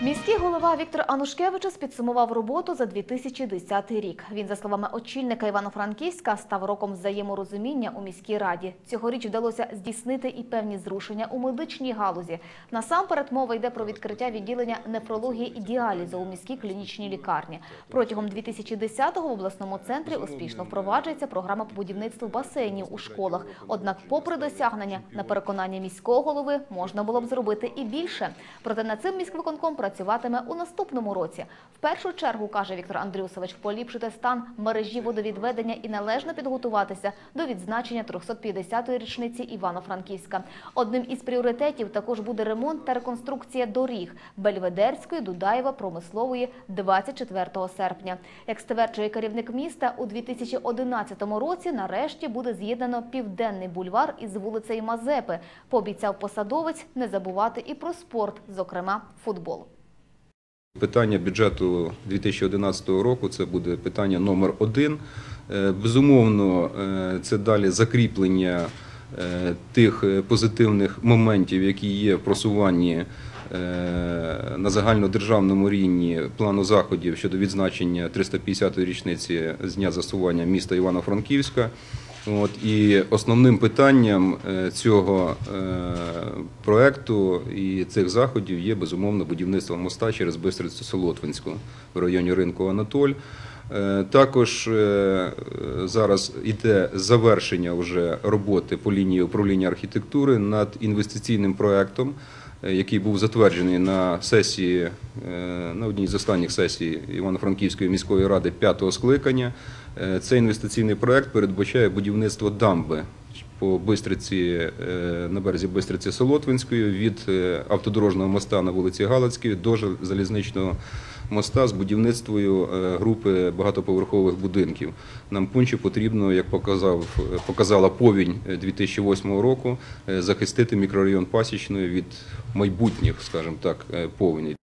Міський голова Віктор Анушкевичус підсумував роботу за 2010 рік. Він, за словами очільника Івано-Франківська, став роком взаєморозуміння у міській раді. Цьогоріч вдалося здійснити і певні зрушення у медичній галузі. Насамперед мова йде про відкриття відділення нефрології і діалізу у міській клінічній лікарні. Протягом 2010-го в обласному центрі успішно впроваджується програма по будівництву басейнів у школах. Однак, попри досягнення, на переконання міського голови можна було б зробити і більше. Проте над цим міськвиконком працюватиме у наступному році. В першу чергу, каже Віктор Андрюсович, поліпшити стан мережі водовідведення і належно підготуватися до відзначення 350-ї річниці Івано-Франківська. Одним із пріоритетів також буде ремонт та реконструкція доріг Бельведерської, Дудаєва, Промислової 24 серпня. Як стверджує керівник міста, у 2011 році нарешті буде з'єднано південний бульвар із вулицею Мазепи. Пообіцяв посадовець не забувати і про спорт, зокрема футбол. Питання бюджету 2011 року це буде питання номер один. Е, Безумовно, е, це далі закріплення е, тих позитивних моментів, які є в просуванні на загальнодержавному рівні плану заходів щодо відзначення 350-ї річниці з дня заснування міста Івано-Франківська. От, і основним питанням е, цього е, проекту і цих заходів є безумовно будівництво моста через Бистрицю Солотвинську в районі ринку Анатоль. Е, Також е, зараз йде завершення вже роботи по лінії управління архітектури над інвестиційним проектом, е, який був затверджений на сесії на одній з останніх сесій Івано-Франківської міської ради п'ятого скликання. Цей інвестиційний проект передбачає будівництво дамби по Бистриці е, на березі Бистриці Солотвинської від е, автодорожного моста на вулиці Галицькій до залізничного моста з будівництвою е, групи багатоповерхових будинків. Нам конче потрібно, як показав показала повінь е, 2008 року, захистити мікрорайон Пасічної від майбутніх, скажімо так, повеней.